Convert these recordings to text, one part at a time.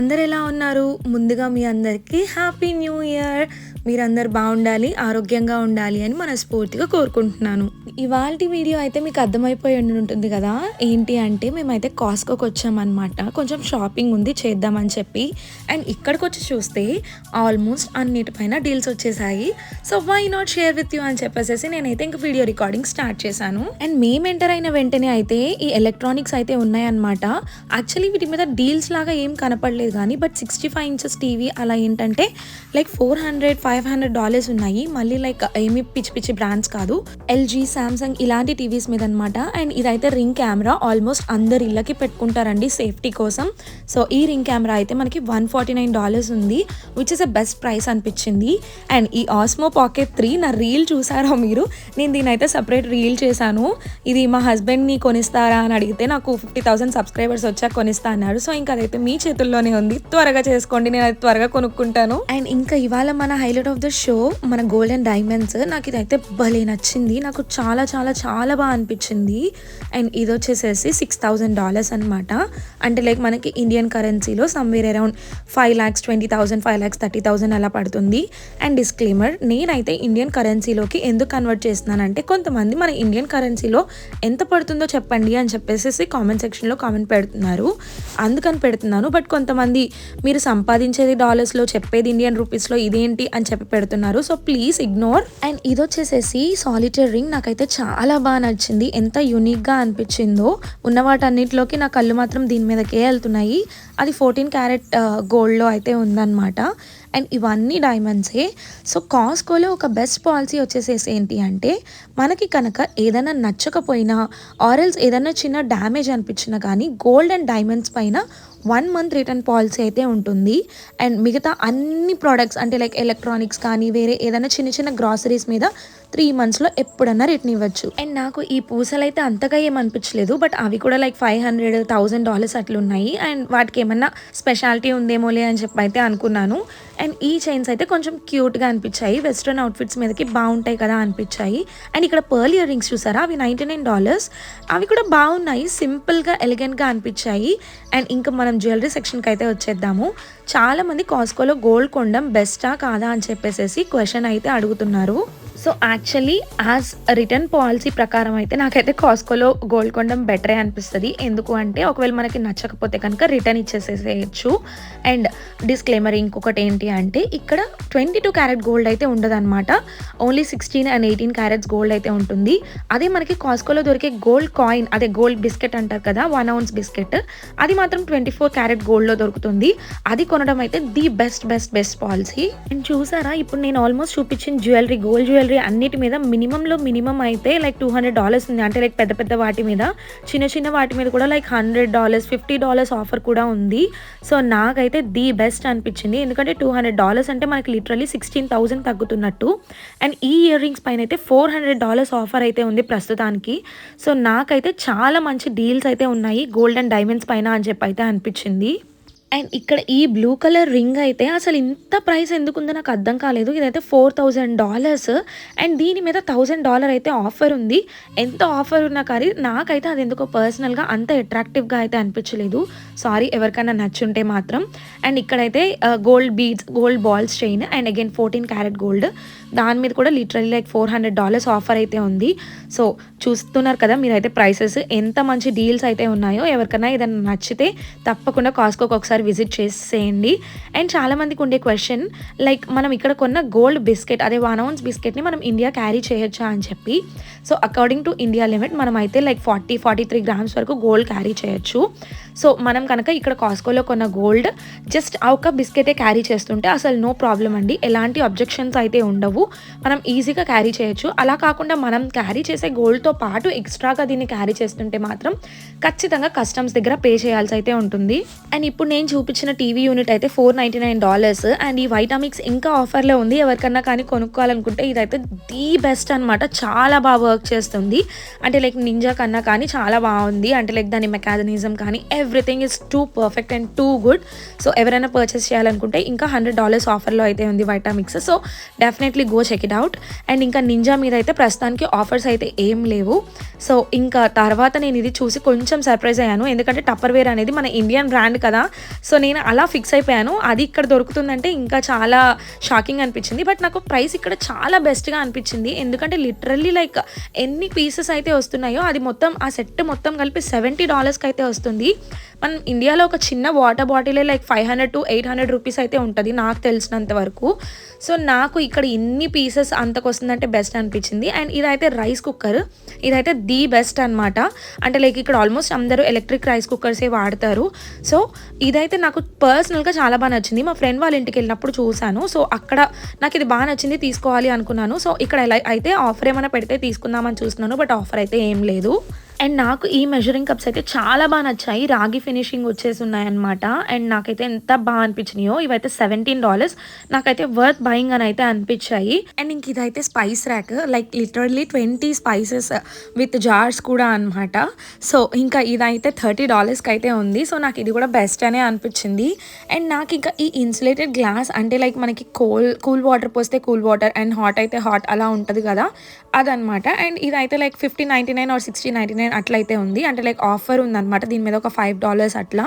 అందరు ఎలా ఉన్నారు? ముందుగా మీ అందరికీ హ్యాపీ న్యూ ఇయర్ మీరందరు బాగుండాలి ఆరోగ్యంగా ఉండాలి అని మనస్ఫూర్తిగా కోరుకుంటున్నాను. ఇవాళ వీడియో అయితే మీకు అర్థమైపోయి ఉండి ఉంటుంది కదా? ఏంటి అంటే మేమైతే కాస్కోకి వచ్చామన్నమాట. కొంచెం షాపింగ్ ఉంది చేద్దామని చెప్పి. అండ్ ఇక్కడికి వచ్చి చూస్తే ఆల్మోస్ట్ అన్నిటిపైన డీల్స్ వచ్చేసాయి. So why not share with you అని చెప్పేసి నేనైతే ఇంక వీడియో రికార్డింగ్ స్టార్ట్ చేశాను. అండ్ మేము ఎంటర్ అయిన వెంటనే అయితే ఈ ఎలక్ట్రానిక్స్ అయితే ఉన్నాయన్నమాట. యాక్చువల్లీ వీటి మీద డీల్స్ లాగా ఏం కనపడలేదు. కానీ but sixty five inches TV అలా ఏంటంటే like four hundred five hundred dollars ఉన్నాయి. మళ్ళీ లైక్ uh, ఏమి పిచ్చి పిచ్చి బ్రాండ్స్ కాదు. ఎల్జీ సామ్సంగ్ ఇలాంటి టీవీస్ మీద అనమాట అండ్ ఇదైతే రింగ్ కెమెరా ఆల్మోస్ట్ అందరి ఇళ్ళకి పెట్టుకుంటారండి సేఫ్టీ కోసం. సో ఈ రింగ్ కెమెరా అయితే మనకి వన్ ఫార్టీ నైన్ డాలర్స్ ఉంది which is a best price అనిపించింది. అండ్ ఈ ఆస్మో పాకెట్ త్రీ నా రీల్ చూసారా మీరు? నేను దీని అయితే సపరేట్ రీల్ చేశాను. ఇది మా హస్బెండ్ని కొనిస్తారా అని అడిగితే నాకు ఫిఫ్టీ థౌసండ్ సబ్స్క్రైబర్స్ వచ్చాక కొనిస్తా అన్నారు సో ఇంకా అదైతే మీ చేతుల్లోనే ఉంది త్వరగా చేసుకోండి నేను అది త్వరగా కొనుక్కుంటాను. అండ్ ఇంకా ఇవాళ మన హైలైట్ ఆఫ్ ద షో మన గోల్డ్ అండ్ డైమండ్స్ నాకు ఇదైతే భలే నచ్చింది. నాకు చాలా చాలా చాలా బాగా అనిపించింది. అండ్ ఇది వచ్చేసేసి సిక్స్ థౌజండ్ డాలర్స్ అనమాట అంటే లైక్ మనకి ఇండియన్ కరెన్సీలో somewhere around five lakhs twenty thousand five lakhs thirty thousand అలా పడుతుంది. అండ్ డిస్క్లైమర్ నేనైతే ఇండియన్ కరెన్సీలోకి ఎందుకు కన్వర్ట్ చేస్తున్నానంటే కొంతమంది మన ఇండియన్ కరెన్సీలో ఎంత పడుతుందో చెప్పండి అని చెప్పేసి కామెంట్ సెక్షన్లో కామెంట్ పెడుతున్నారు. అందుకని పెడుతున్నాను. బట్ కొంతమంది మీరు సంపాదించేది డాలర్స్లో చెప్పేది ఇండియన్ రూపీస్లో ఇదేంటి అని చెప్పి పెడుతున్నారు. So please ignore. అండ్ ఇది వచ్చేసేసి సాలిటర్ రింగ్ నాకైతే చాలా బాగా నచ్చింది. ఎంత యూనిక్గా అనిపించిందో. ఉన్న వాటన్నిటిలోకి నా కళ్ళు మాత్రం దీని మీదకే వెళ్తున్నాయి. అది ఫోర్టీన్ క్యారెట్ గోల్డ్లో అయితే ఉందన్నమాట. అండ్ ఇవన్నీ డైమండ్సే సో కాస్కోలో ఒక బెస్ట్ పాలసీ వచ్చేసేసి ఏంటి అంటే మనకి కనుక ఏదైనా నచ్చకపోయినా ఆరెల్స్ ఏదైనా చిన్న డ్యామేజ్ అనిపించినా కానీ గోల్డ్ అండ్ డైమండ్స్ పైన వన్ మంత్ రిటర్న్ పాలసీ అయితే ఉంటుంది. అండ్ మిగతా అన్ని ప్రోడక్ట్స్ అంటే లైక్ ఎలక్ట్రానిక్స్ కానీ వేరే ఏదైనా చిన్న చిన్న గ్రాసరీస్ మీద త్రీ మంత్స్లో ఎప్పుడన్నా రిటర్న్ ఇవ్వచ్చు. అండ్ నాకు ఈ పూసలు అయితే అంతగా ఏమనిపించలేదు బట్ అవి కూడా like five hundred thousand dollars అట్లున్నాయి. And వాటికి ఏమన్నా స్పెషాలిటీ ఉందేమోలే అని చెప్పి అయితే అనుకున్నాను. అండ్ ఈ చైన్స్ అయితే కొంచెం క్యూట్గా అనిపించాయి. వెస్ట్రన్ అవుట్ఫిట్స్ మీదకి బాగుంటాయి కదా అనిపించాయి. అండ్ ఇక్కడ పర్ల్ ఇయర్ రింగ్స్ చూసారా? అవి నైంటీ నైన్ డాలర్స్. అవి కూడా బాగున్నాయి సింపుల్గా ఎలిగెంట్గా అనిపించాయి. అండ్ ఇంకా మనం జ్యువెలరీ సెక్షన్కి అయితే వచ్చేద్దాము. చాలామంది కాస్కోలో గోల్డ్ కొండం బెస్టా కాదా అని చెప్పేసి క్వశ్చన్ అయితే అడుగుతున్నారు. So actually as return policy ప్రకారం అయితే నాకైతే కాస్కోలో గోల్డ్ కొండం బెటరే అనిపిస్తుంది. ఎందుకు అంటే ఒకవేళ మనకి నచ్చకపోతే కనుక రిటర్న్ ఇచ్చేసేసేయచ్చు అండ్ డిస్క్లైమర్ ఇంకొకటి ఏంటి అంటే ఇక్కడ ట్వంటీ టూ క్యారెట్ గోల్డ్ అయితే ఉండదన్నమాట. Only sixteen and eighteen carats gold అయితే ఉంటుంది. అదే మనకి కాస్కోలో దొరికే గోల్డ్ కాయిన్ అదే గోల్డ్ బిస్కెట్ అంటారు కదా వన్ అవున్స్ బిస్కెట్ అది మాత్రం ట్వంటీ ఫోర్ క్యారెట్ గోల్డ్లో దొరుకుతుంది. అది కొనడం అయితే the best best best policy and చూసారా ఇప్పుడు నేను ఆల్మోస్ట్ చూపించిన జ్యువెలరీ గోల్డ్ జ్యువెలరీ అన్నిటి మీద మినిమంలో మినిమం అయితే లైక్ టూ హండ్రెడ్ డాలర్స్ ఉంది. అంటే లైక్ పెద్ద పెద్ద వాటి మీద చిన్న చిన్న వాటి మీద కూడా like hundred dollars fifty dollars offer కూడా ఉంది. సో నాకైతే ది బెస్ట్ అనిపించింది. ఎందుకంటే టూ హండ్రెడ్ డాలర్స్ అంటే మనకి లిటరలీ సిక్స్టీన్ థౌసండ్ తగ్గుతున్నట్టు. అండ్ ఈ ఇయర్ రింగ్స్ పైన అయితే ఫోర్ హండ్రెడ్ డాలర్స్ ఆఫర్ అయితే ఉంది ప్రస్తుతానికి. సో నాకైతే చాలా మంచి డీల్స్ అయితే ఉన్నాయి. గోల్డ్ అండ్ డైమండ్స్ పైన అని చెప్పి అయితే అనిపించింది. అండ్ ఇక్కడ ఈ బ్లూ కలర్ రింగ్ అయితే అసలు ఇంత ప్రైస్ ఎందుకుందో నాకు అర్థం కాలేదు. ఇదైతే ఫోర్ థౌజండ్ డాలర్స్ అండ్ దీని మీద థౌజండ్ డాలర్ అయితే ఆఫర్ ఉంది. ఎంత ఆఫర్ ఉన్నా కానీ నాకైతే అది ఎందుకో పర్సనల్గా అంత అట్రాక్టివ్గా అయితే అనిపించలేదు. సారీ ఎవరికైనా నచ్చుంటే మాత్రం. అండ్ ఇక్కడైతే gold beads gold balls chain and again fourteen carat gold దాని మీద కూడా literally like four hundred dollars offer అయితే ఉంది. సో చూస్తున్నారు కదా మీరైతే ప్రైసెస్ ఎంత మంచి డీల్స్ అయితే ఉన్నాయో. ఎవరికైనా ఏదైనా నచ్చితే తప్పకుండా కాస్కోకి ఒకసారి విజిట్ చేసేయండి. అండ్ చాలామందికి ఉండే క్వశ్చన్ లైక్ మనం ఇక్కడ కొన్న గోల్డ్ బిస్కెట్ అదే వన్ అవున్స్ బిస్కెట్ని మనం ఇండియా క్యారీ చేయొచ్చా అని చెప్పి. So according to India limit మనం అయితే like forty forty three grams వరకు గోల్డ్ క్యారీ చేయొచ్చు. సో మనం కనుక ఇక్కడ కాస్కోలో కొన్న గోల్డ్ జస్ట్ ఆ ఒక్క బిస్కెటే క్యారీ చేస్తుంటే అసలు నో ప్రాబ్లం అండి. ఎలాంటి అబ్జెక్షన్స్ అయితే ఉండవు. మనం ఈజీగా క్యారీ చేయొచ్చు. అలా కాకుండా మనం క్యారీ చేసే గోల్డ్తో పాటు ఎక్స్ట్రాగా దీన్ని క్యారీ చేస్తుంటే మాత్రం ఖచ్చితంగా కస్టమ్స్ దగ్గర పే చేయాల్సి అయితే ఉంటుంది. అండ్ ఇప్పుడు నేను చూపించిన టీవీ యూనిట్ అయితే four ninety nine dollars and ఈ వైటామిక్స్ ఇంకా ఆఫర్లో ఉంది. ఎవరికన్నా కానీ కొనుక్కోవాలనుకుంటే ఇదైతే ది బెస్ట్ అనమాట చాలా బాగా వర్క్ చేస్తుంది. అంటే లైక్ నింజా కన్నా కానీ చాలా బాగుంది. అంటే లైక్ దాని మెకానిజం కానీ everything is too perfect and too good so ఎవరైనా పర్చేస్ చేయాలనుకుంటే ఇంకా హండ్రెడ్ డాలర్స్ ఆఫర్లో అయితే ఉంది Vitamix so definitely go check it out and ఇంకా నింజా మీద అయితే ప్రస్తుతానికి ఆఫర్స్ అయితే ఏం లేవు. సో ఇంకా తర్వాత నేను ఇది చూసి కొంచెం సర్ప్రైజ్ అయ్యాను. ఎందుకంటే టప్పర్వేర్ అనేది మన ఇండియన్ బ్రాండ్ కదా. సో నేను అలా ఫిక్స్ అయిపోయాను. అది ఇక్కడ దొరుకుతుందంటే ఇంకా చాలా షాకింగ్ అనిపించింది. బట్ నాకు ప్రైస్ ఇక్కడ చాలా బెస్ట్గా అనిపించింది. ఎందుకంటే లిటరల్లీ లైక్ ఎన్ని పీసెస్ అయితే వస్తున్నాయో అది మొత్తం ఆ సెట్ మొత్తం కలిపి సెవెంటీ డాలర్స్కి అయితే వస్తుంది. మనం ఇండియాలో ఒక చిన్న water బాటిలే like five hundred to eight hundred rupees అయితే ఉంటుంది నాకు తెలిసినంత వరకు. సో నాకు ఇక్కడ ఇన్ని పీసెస్ అంతకు వస్తుందంటే బెస్ట్ అనిపించింది. అండ్ ఇదైతే రైస్ కుక్కర్ ఇదైతే ది బెస్ట్ అనమాట అంటే లైక్ ఇక్కడ ఆల్మోస్ట్ అందరూ ఎలక్ట్రిక్ రైస్ కుక్కర్సే వాడతారు. సో ఇదైతే అయితే నాకు పర్సనల్గా చాలా బాగా నచ్చింది. మా ఫ్రెండ్ వాళ్ళ ఇంటికి వెళ్ళినప్పుడు చూశాను. సో అక్కడ నాకు ఇది బాగా నచ్చింది తీసుకోవాలి అనుకున్నాను. సో ఇక్కడ ఎలా అయితే ఆఫర్ ఏమైనా పెడితే తీసుకుందామని చూస్తున్నాను బట్ ఆఫర్ అయితే ఏం లేదు. అండ్ నాకు ఈ మెజరింగ్ కప్స్ అయితే చాలా బాగా నచ్చాయి రాగి ఫినిషింగ్ వచ్చేసి ఉన్నాయన్నమాట. అండ్ నాకైతే ఎంత బాగా అనిపించినాయో ఇవైతే సెవెంటీన్ డాలర్స్ నాకైతే వర్త్ బయింగ్ అని అయితే అనిపించాయి. అండ్ ఇంక ఇదైతే spice rack like literally twenty spices with jars కూడా అనమాట సో ఇంకా ఇదైతే థర్టీ డాలర్స్కి అయితే ఉంది. సో నాకు ఇది కూడా బెస్ట్ అనే అనిపించింది. అండ్ నాకు ఇంకా ఈ ఇన్సులేటెడ్ గ్లాస్ అంటే లైక్ మనకి కోల్ కూల్ వాటర్ పోస్తే కూల్ వాటర్ అండ్ హాట్ అయితే హాట్ అలా ఉంటుంది కదా అదనమాట అండ్ ఇదైతే like fifty ninety nine or sixty ninety nine అట్లయితే ఉంది. అంటే లైక్ ఆఫర్ ఉందన్నమాట. దీని మీద ఒక ఫైవ్ డాలర్స్ అట్లా.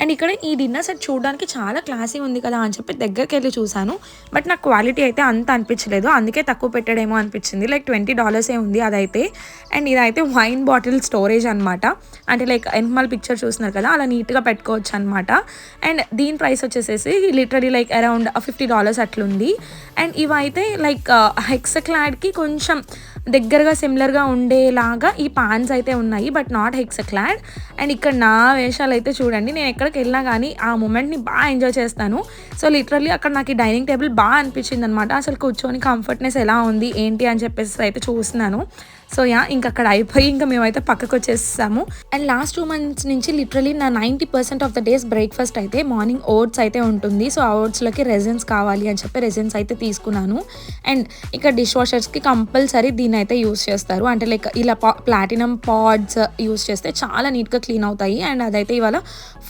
అండ్ ఇక్కడ ఈ డిన్నర్ సెట్ చూడడానికి చాలా క్లాసీ ఉంది కదా అని చెప్పి దగ్గరికి వెళ్ళి చూశాను. బట్ నాకు క్వాలిటీ అయితే అంత అనిపించలేదు. అందుకే తక్కువ పెట్టడేమో అనిపించింది. లైక్ ట్వంటీ డాలర్సే ఉంది అదైతే. అండ్ ఇదైతే వైన్ బాటిల్ స్టోరేజ్ అనమాట అంటే లైక్ ఎన్మల్ పిక్చర్ చూస్తున్నారు కదా అలా నీట్గా పెట్టుకోవచ్చు అనమాట అండ్ దీని ప్రైస్ వచ్చేసేసి literally like around fifty dollars అట్లుంది. అండ్ ఇవైతే లైక్ హెక్సక్లాడ్కి కొంచెం దగ్గరగా సిమిలర్గా ఉండేలాగా ఈ పాన్స్ అయితే ఉన్నాయి బట్ నాట్ హెక్సక్లాడ్ అండ్ ఇక్కడ నా వేషాలు అయితే చూడండి నేను ఎక్కడికి వెళ్ళినా కానీ ఆ మూమెంట్ని బాగా ఎంజాయ్ చేస్తాను. సో లిటరల్లీ అక్కడ నాకు ఈ డైనింగ్ టేబుల్ బాగా అనిపించింది అనమాట అసలు కూర్చొని కంఫర్ట్నెస్ ఎలా ఉంది ఏంటి అని చెప్పేసి అయితే చూస్తున్నాను. సో యా ఇంక అక్కడ అయిపోయి ఇంకా మేమైతే పక్కకు వచ్చేసాము అండ్ లాస్ట్ టూ మంత్స్ నుంచి లిటరలీ నా ninety percent of the days breakfast అయితే మార్నింగ్ ఓట్స్ అయితే ఉంటుంది. సో ఆ ఓట్స్లోకి రెజన్స్ కావాలి అని చెప్పి రెజన్స్ అయితే తీసుకున్నాను. అండ్ ఇక్కడ డిష్ వాషర్స్కి కంపల్సరీ దీన్ని అయితే యూస్ చేస్తారు. అంటే లైక్ ఇలా ప్లాటినం పాడ్స్ యూస్ చేస్తే చాలా నీట్గా క్లీన్ అవుతాయి. అండ్ అదైతే ఇవాళ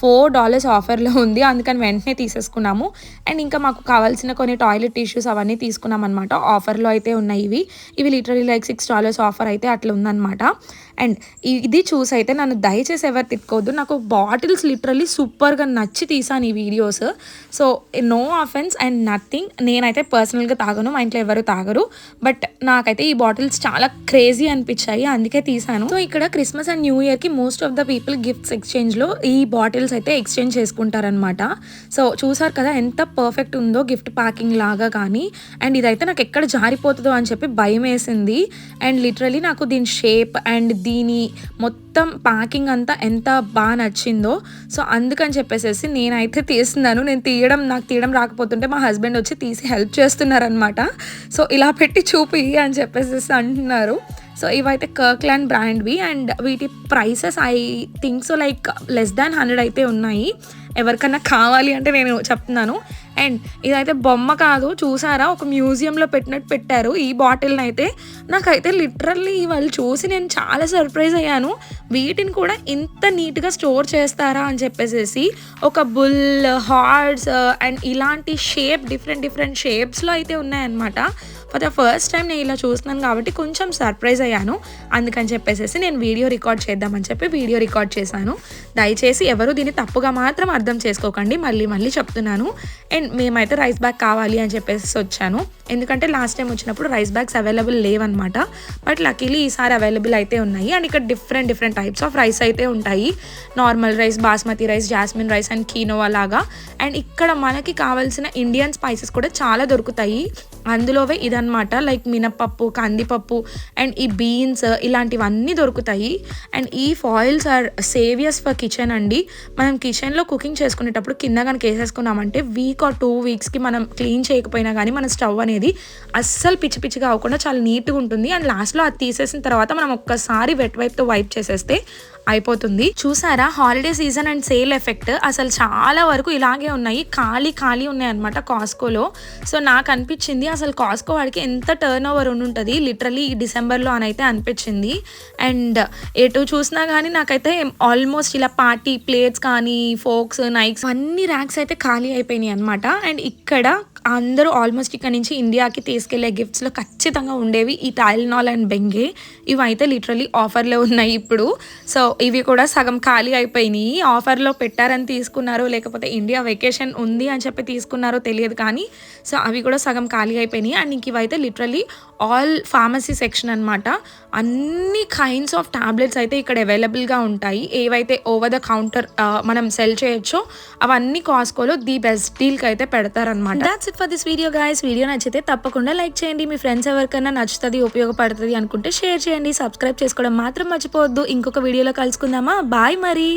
ఫోర్ డాలర్స్ ఆఫర్లో ఉంది. అందుకని వెంటనే తీసేసుకున్నాము. అండ్ ఇంకా మాకు కావాల్సిన కొన్ని టాయిలెట్ టిష్యూస్ అవన్నీ తీసుకున్నాం అనమాట ఆఫర్లో అయితే ఉన్నాయి ఇవి. ఇవి literally like six dollars offer అయితే అట్లా ఉందన్నమాట. అండ్ ఇది చూసి అయితే నన్ను దయచేసి ఎవరు తిట్టుకోవద్దు. నాకు బాటిల్స్ లిటరలీ సూపర్గా నచ్చి తీసాను ఈ videos. So no offence and nothing. నేనైతే పర్సనల్గా తాగను మా ఇంట్లో ఎవరు తాగరు. బట్ నాకైతే ఈ బాటిల్స్ చాలా క్రేజీ అనిపించాయి అందుకే తీసాను సో ఇక్కడ క్రిస్మస్ అండ్ న్యూ ఇయర్కి most of the people gifts ఎక్స్చేంజ్లో ఈ బాటిల్స్ అయితే ఎక్స్చేంజ్ చేసుకుంటారనమాట సో చూసారు కదా ఎంత పర్ఫెక్ట్ ఉందో గిఫ్ట్ ప్యాకింగ్ లాగా కానీ. అండ్ ఇదైతే నాకు ఎక్కడ జారిపోతుందో అని చెప్పి భయం వేసింది అండ్ లిటరలీ నాకు దీని షేప్ అండ్ దీని మొత్తం ప్యాకింగ్ అంతా ఎంత బాగా నచ్చిందో. సో అందుకని చెప్పేసి నేనైతే తీస్తున్నాను. నేను తీయడం నాకు తీయడం రాకపోతుంటే మా హస్బెండ్ వచ్చి తీసి హెల్ప్ చేస్తున్నారనమాట సో ఇలా పెట్టి చూపి అని చెప్పేసి అంటున్నారు. సో ఇవైతే కర్క్లాండ్ బ్రాండ్వి అండ్ వీటి prices I think so like less than hundred అయితే ఉన్నాయి. ఎవరికన్నా కావాలి అంటే నేను చెప్తున్నాను. అండ్ ఇదైతే బొమ్మ కాదు చూసారా? ఒక మ్యూజియంలో పెట్టినట్టు పెట్టారు ఈ బాటిల్ని అయితే నాకైతే లిటరల్లీ వాళ్ళు చూసి నేను చాలా సర్ప్రైజ్ అయ్యాను. వీటిని కూడా ఇంత నీట్గా స్టోర్ చేస్తారా అని చెప్పేసి ఒక బుల్ హార్డ్స్ అండ్ ఇలాంటి షేప్ డిఫరెంట్ డిఫరెంట్ షేప్స్లో అయితే ఉన్నాయన్నమాట. ఫర్ ద ఫస్ట్ టైం నేను ఇలా చూస్తున్నాను కాబట్టి కొంచెం సర్ప్రైజ్ అయ్యాను. అందుకని చెప్పేసి నేను వీడియో రికార్డ్ చేద్దామని చెప్పి వీడియో రికార్డ్ చేశాను. దయచేసి ఎవరు దీన్ని తప్పుగా మాత్రం అర్థం చేసుకోకండి. మళ్ళీ మళ్ళీ చెప్తున్నాను. అండ్ మేమైతే రైస్ బ్యాగ్ కావాలి అని చెప్పేసి వచ్చాను. ఎందుకంటే లాస్ట్ టైం వచ్చినప్పుడు రైస్ బ్యాగ్స్ అవైలబుల్ లేవన్నమాట. బట్ లక్కీలీ ఈసారి అవైలబుల్ అయితే ఉన్నాయి. అండ్ ఇక్కడ different different types of rice అయితే ఉంటాయి. Normal rice basmati rice jasmine rice and quinoa లాగా. అండ్ ఇక్కడ మనకి కావాల్సిన ఇండియన్ స్పైసెస్ కూడా చాలా దొరుకుతాయి. అందులోవే ఇదనమాట లైక్ మినపప్పు కందిపప్పు అండ్ ఈ బీన్స్ ఇలాంటివన్నీ దొరుకుతాయి. అండ్ ఈ foils are saviours for kitchen అండి. మనం కిచెన్లో కుకింగ్ చేసుకునేటప్పుడు కింద కనుక వేసేసుకున్నామంటే వీక్ ఆర్ టూ వీక్స్కి మనం క్లీన్ చేయకపోయినా కానీ మన స్టవ్ అనేది అస్సలు పిచ్చి పిచ్చిగా అవ్వకుండా చాలా నీట్గా ఉంటుంది. అండ్ లాస్ట్లో అది తీసేసిన తర్వాత మనం ఒక్కసారి వెట్ వైప్తో వైప్ చేసేస్తే అయిపోతుంది. చూసారా? Holiday season and sale effect అసలు చాలా వరకు ఇలాగే ఉన్నాయి. ఖాళీ ఖాళీ ఉన్నాయి అనమాట కాస్కోలో. సో నాకు అనిపించింది అసలు కాస్కో వాడికి ఎంత టర్న్ ఓవర్ ఉంటుంది లిటరలీ ఈ డిసెంబర్లో అని అయితే అనిపించింది. అండ్ ఎటు చూసినా కానీ నాకైతే ఆల్మోస్ట్ ఇలా పార్టీ ప్లేట్స్ కానీ ఫోక్స్ నైక్స్ అన్ని ర్యాక్స్ అయితే ఖాళీ అయిపోయినాయి అనమాట అండ్ ఇక్కడ అందరూ ఆల్మోస్ట్ ఇక్కడ నుంచి ఇండియాకి తీసుకెళ్ళే గిఫ్ట్స్లో ఖచ్చితంగా ఉండేవి ఈ టైల్నాల్ అండ్ బెంగే ఇవి అయితే లిటరలీ ఆఫర్లో ఉన్నాయి ఇప్పుడు. సో ఇవి కూడా సగం ఖాళీ అయిపోయినాయి. ఆఫర్లో పెట్టారని తీసుకున్నారో లేకపోతే ఇండియా వెకేషన్ ఉంది అని చెప్పి తీసుకున్నారో తెలియదు కానీ సో అవి కూడా సగం ఖాళీ అయిపోయినాయి. అండ్ ఇంక ఇవైతే లిటరలీ ఆల్ ఫార్మసీ సెక్షన్ అనమాట అన్ని కైండ్స్ ఆఫ్ టాబ్లెట్స్ అయితే ఇక్కడ అవైలబుల్గా ఉంటాయి. ఏవైతే ఓవర్ ద కౌంటర్ మనం సెల్ చేయొచ్చో అవన్నీ కాస్కోలో ది బెస్ట్ డీల్కి అయితే పెడతారనమాట that's it for this video guys video నచ్చితే తప్పకుండా లైక్ చేయండి. మీ ఫ్రెండ్స్ ఎవరికైనా నచ్చుతుంది ఉపయోగపడుతుంది అనుకుంటే షేర్ చేయండి. సబ్స్క్రైబ్ చేసుకోవడం మాత్రం మర్చిపోవద్దు. ఇంకొక వీడియోలో కలుసుకుందామా? బాయ్ మరి